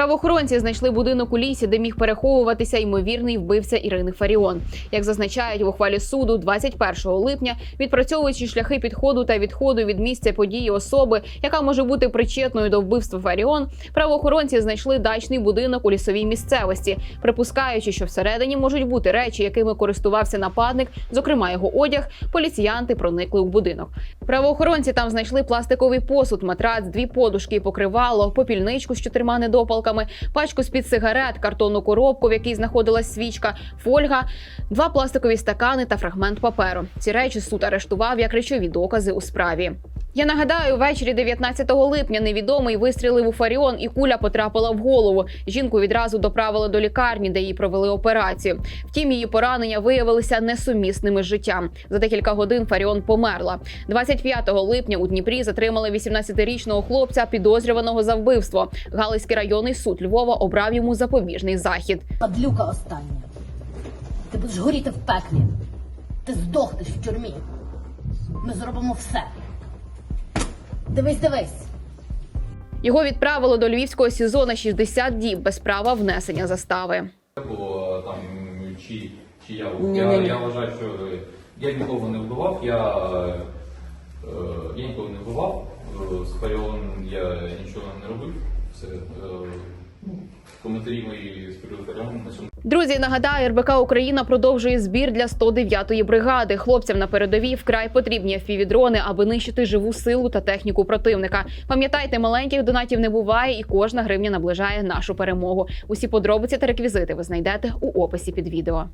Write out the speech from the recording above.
Правоохоронці знайшли будинок у лісі, де міг переховуватися ймовірний вбивця Ірини Фаріон. Як зазначають в ухвалі суду, 21 липня, відпрацьовуючи шляхи підходу та відходу від місця події особи, яка може бути причетною до вбивства Фаріон, правоохоронці знайшли дачний будинок у лісовій місцевості, припускаючи, що всередині можуть бути речі, якими користувався нападник, зокрема його одяг. Поліціянти проникли у будинок. Правоохоронці там знайшли пластиковий посуд, матрац, дві подушки, покривало, попільничку з чотирма недопалками, пачку з-під сигарет, картонну коробку, в якій знаходилась свічка, фольга, два пластикові стакани та фрагмент паперу. Ці речі суд арештував як речові докази у справі. Я нагадаю, ввечері 19 липня невідомий вистрілив у Фаріон, і куля потрапила в голову. Жінку відразу доправили до лікарні, де їй провели операцію. Втім, її поранення виявилися несумісними з життям. За декілька годин Фаріон померла. 25 липня у Дніпрі затримали 18-річного хлопця, підозрюваного за вбивство. Галицький районний суд Львова обрав йому запобіжний захід. Падлюка остання. Ти будеш горіти в пеклі. Ти здохнеш в тюрмі. Ми зробимо все. Дивись, дивись. Його відправили до львівського СІЗО на 60 діб без права внесення застави. було там чи, чи я, Ні, я, я вважаю, що я нікого не вбивав, я, е, я нікого не вбивав, е, з я нічого не робив. Це е, ну, коментарі мої з цьому Друзі, нагадаю, РБК Україна продовжує збір для 109-ї бригади. Хлопцям на передовій вкрай потрібні фівідрони, аби нищити живу силу та техніку противника. Пам'ятайте, маленьких донатів не буває, і кожна гривня наближає нашу перемогу. Усі подробиці та реквізити ви знайдете у описі під відео.